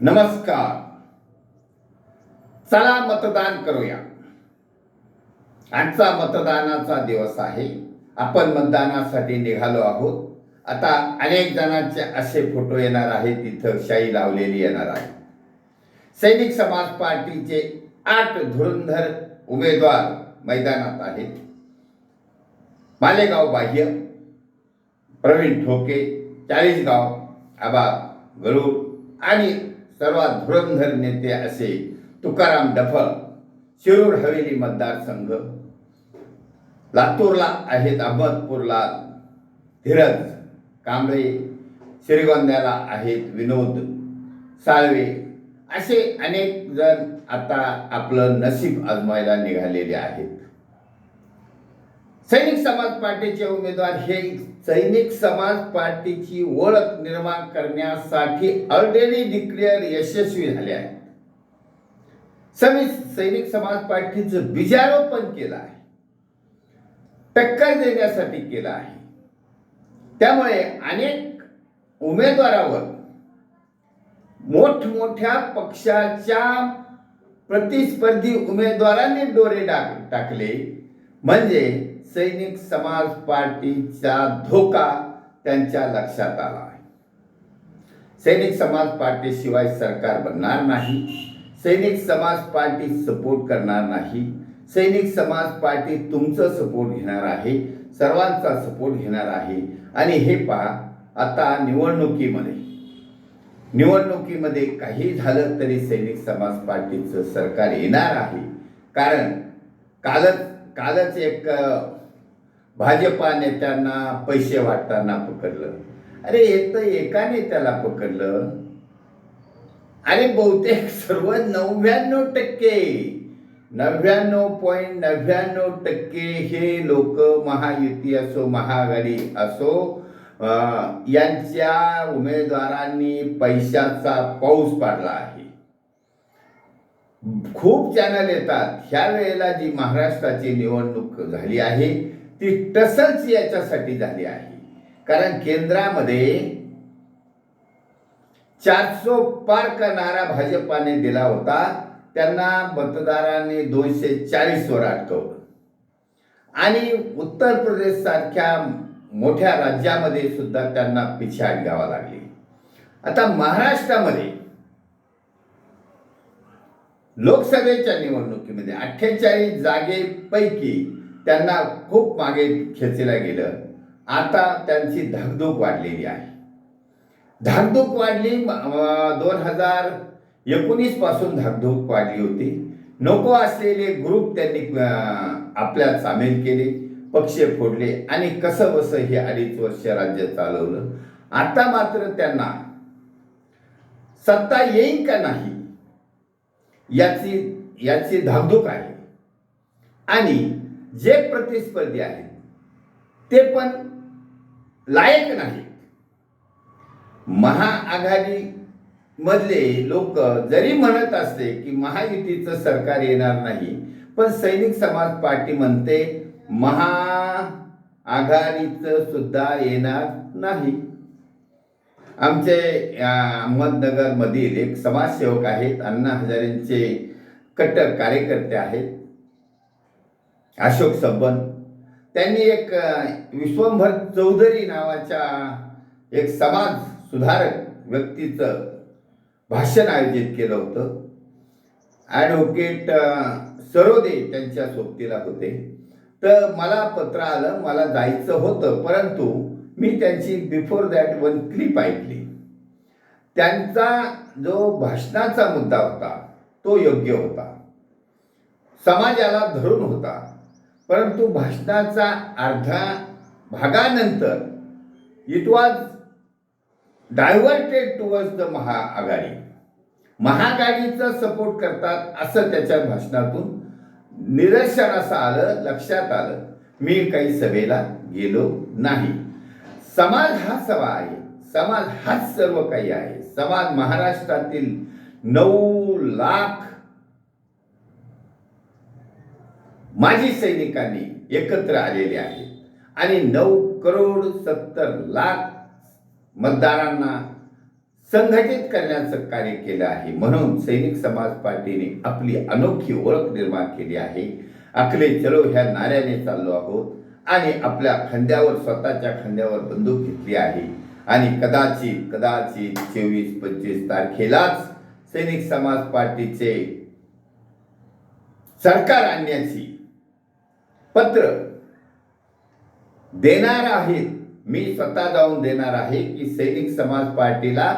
नमस्कार. चला मतदान करूया. आजचा मतदानाचा दिवस आहे. आपण मतदानासाठी निघालो आहोत. आता अनेक जणांचे असे फोटो येणार आहेत तिथं शाई लावलेली येणार आहे. सैनिक समाज पार्टीचे आठ धुरंधर उमेदवार मैदानात आहेत. मालेगाव बाह्य प्रवीण ठोके चाळीसगाव आबा गरुड आणि सर्वात धुरंधर नेते असे तुकाराम डफळ शिरूर हवेली मतदारसंघ लातूरला आहेत अहमदपूरला धीरज कांबळे श्रीगोंद्याला आहेत विनोद साळवे असे अनेक जण आता आपलं नशीब आजमायला निघालेले आहेत. सैनिक समाज पार्टीचे उमेदवार हे सैनिक समाज पार्टीची ओळख निर्माण करण्यासाठी ऑलरेडी डिक्लेअर यशस्वी झाले आहेत. सैनिक समाज पार्टीचं बीजारोपण केलं आहे. टक्कर देण्यासाठी केलं आहे. त्यामुळे अनेक उमेदवारावर मोठमोठ्या पक्षाच्या प्रतिस्पर्धी उमेदवारांनी डोरे टाक टाकले. म्हणजे सैनिक समाज पार्टीचा धोका त्यांच्या लक्षात आला आहे. सैनिक समाज पार्टीशिवाय सरकार बनणार नाही. सैनिक समाज पार्टी सपोर्ट करणार नाही. सैनिक समाज पार्टी तुमचं सपोर्ट घेणार आहे सर्वांचा सपोर्ट घेणार आहे. आणि हे पहा आता निवडणुकीमध्ये निवडणुकीमध्ये काही झालं तरी सैनिक समाज पार्टीचं सरकार येणार आहे. कारण कालच कालच एक भाजपा नेत्यांना पैसे वाटताना पकडलं. अरे हे तर एका नेत्याला पकडलं. आणि बहुतेक सर्व नव्याण्णव टक्के नव्याण्णव पॉईंट नव्याण्णव टक्के हे लोक महायुती असो महाआघाडी असो यांच्या उमेदवारांनी पैशाचा पाऊस पाडला आहे. खूप चॅनल येतात. ह्या वेळेला जी महाराष्ट्राची निवडणूक झाली आहे ती टसलच याच्यासाठी झाली आहे. कारण केंद्रामध्ये चारसो पार करणारा भाजपाने दिला होता. त्यांना मतदारांनी दोनशे चाळीसवर अटकवलं आणि उत्तर प्रदेश सारख्या मोठ्या राज्यामध्ये सुद्धा त्यांना पिछाड घ्यावा लागली. आता महाराष्ट्रामध्ये लोकसभेच्या निवडणुकीमध्ये अठ्ठेचाळीस जागेपैकी त्यांना खूप मागे खेचलं गेलं. आता त्यांची धाकधूक वाढलेली आहे. धाकधूक वाढली दोन हजार एकोणीसपासून धाकधूक वाढली होती. नको असलेले ग्रुप त्यांनी आपल्यात सामील केले पक्ष फोडले आणि कसं बसं हे अडीच वर्ष राज्य चालवलं. आता मात्र त्यांना सत्ता येईल का नाही याची याची धाकधूक आहे. आणि जे प्रतिस्पर्धी आहेत ते पण लायक नाहीत. महाआघाडी मधले लोक जरी म्हणत असले की महायुतीचं सरकार येणार नाही पण सैनिक समाज पार्टी म्हणते महाआघाडीचं सुद्धा येणार नाही. आमचे अहमदनगरमधील एक समाजसेवक आहेत अण्णा हजारेंचे कट्टर कार्यकर्ते आहेत. अशोक सबन. त्यांनी एक विश्वंभर चौधरी नावाच्या एक समाज सुधारक व्यक्तीचं भाषण आयोजित केलं होतं. ॲडव्होकेट सरोदे त्यांच्या सोबतीला होते. तर मला पत्र आलं मला जायचं होतं परंतु मी त्यांची बिफोर दॅट वन क्लिप ऐकली. त्यांचा जो भाषणाचा मुद्दा होता तो योग्य होता. समाजाला धरून होता. परंतु भाषणाचा अर्धा भागानंतर it was diverted towards the Mahaaghadi. महाआघाडीचा support करतात असं त्याच्या भाषणातून निदर्शनास आलं लक्षात आलं. मी काही सभेला गेलो नाही. समाज हा सभा आहे. समाज हाच सर्व काही आहे. समाज महाराष्ट्रातील नऊ लाख माजी सैनिकांनी एकत्र आलेले आहेत. आणि नऊ करोड सत्तर लाख मतदारांना संघटित करण्याचं कार्य केलं आहे. म्हणून सैनिक समाज पार्टीने आपली अनोखी ओळख निर्माण केली आहे. अखले चलो ह्या नाऱ्याने चाललो आहोत आणि आपल्या खांद्यावर स्वतःच्या खांद्यावर बंदूक घेतली आहे. आणि कदाचित कदाचित चोवीस पंचवीस तारखेलाच सैनिक समाज पार्टीचे सरकार आणण्याची पत्र. देणार आहेत मी स्वतः जाऊन देणार आहे की सैनिक समाज पार्टीला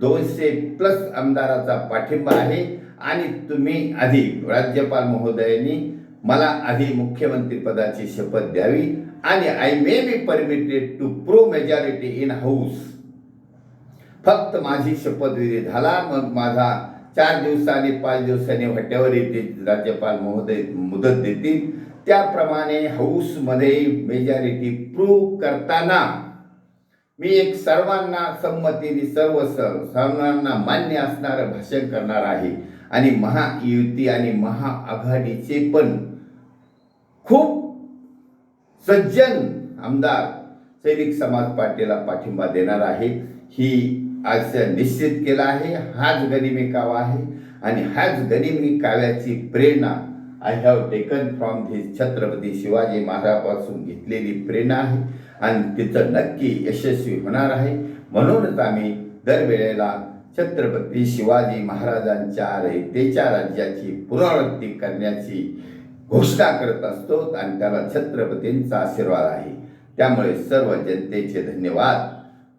दोनशे प्लस आमदाराचा पाठिंबा आहे. आणि तुम्ही आधी राज्यपाल महोदयांनी मला आधी मुख्यमंत्री पदाची शपथ द्यावी. आणि I may be permitted to prove majority in house फक्त माझी शपथविधी झाला. मग माझा चार दिवसांनी पाच दिवसांनी व्हॉटेवर येते राज्यपाल महोदय मुदत देतील त्याप्रमाणे हाऊसमध्ये मेजॉरिटी प्रूव्ह करताना मी एक सर्वांना संमतीने सर्व सर सर्वांना मान्य असणारं भाषण करणार आहे. आणि महायुती आणि महाआघाडीचे पण खूप सज्जन आमदार सैनिक समाज पार्टीला पाठिंबा देणार आहे. ही आज निश्चित केला आहे हाच गनिमी कावा आहे आणि हाच गनिमी काव्याची प्रेरणा I have taken from this Chhatrapati Shivaji महाराजापासून घेतलेली प्रेरणा आहे आणि तिचं नक्की यशस्वी होणार आहे. म्हणूनच आम्ही दरवेळेला छत्रपती शिवाजी महाराजांच्या रयतेच्या राज्याची पुनरावृत्ती करण्याची घोषणा करत असतो आणि त्याला छत्रपतींचा आशीर्वाद आहे. त्यामुळे सर्व जनतेचे धन्यवाद.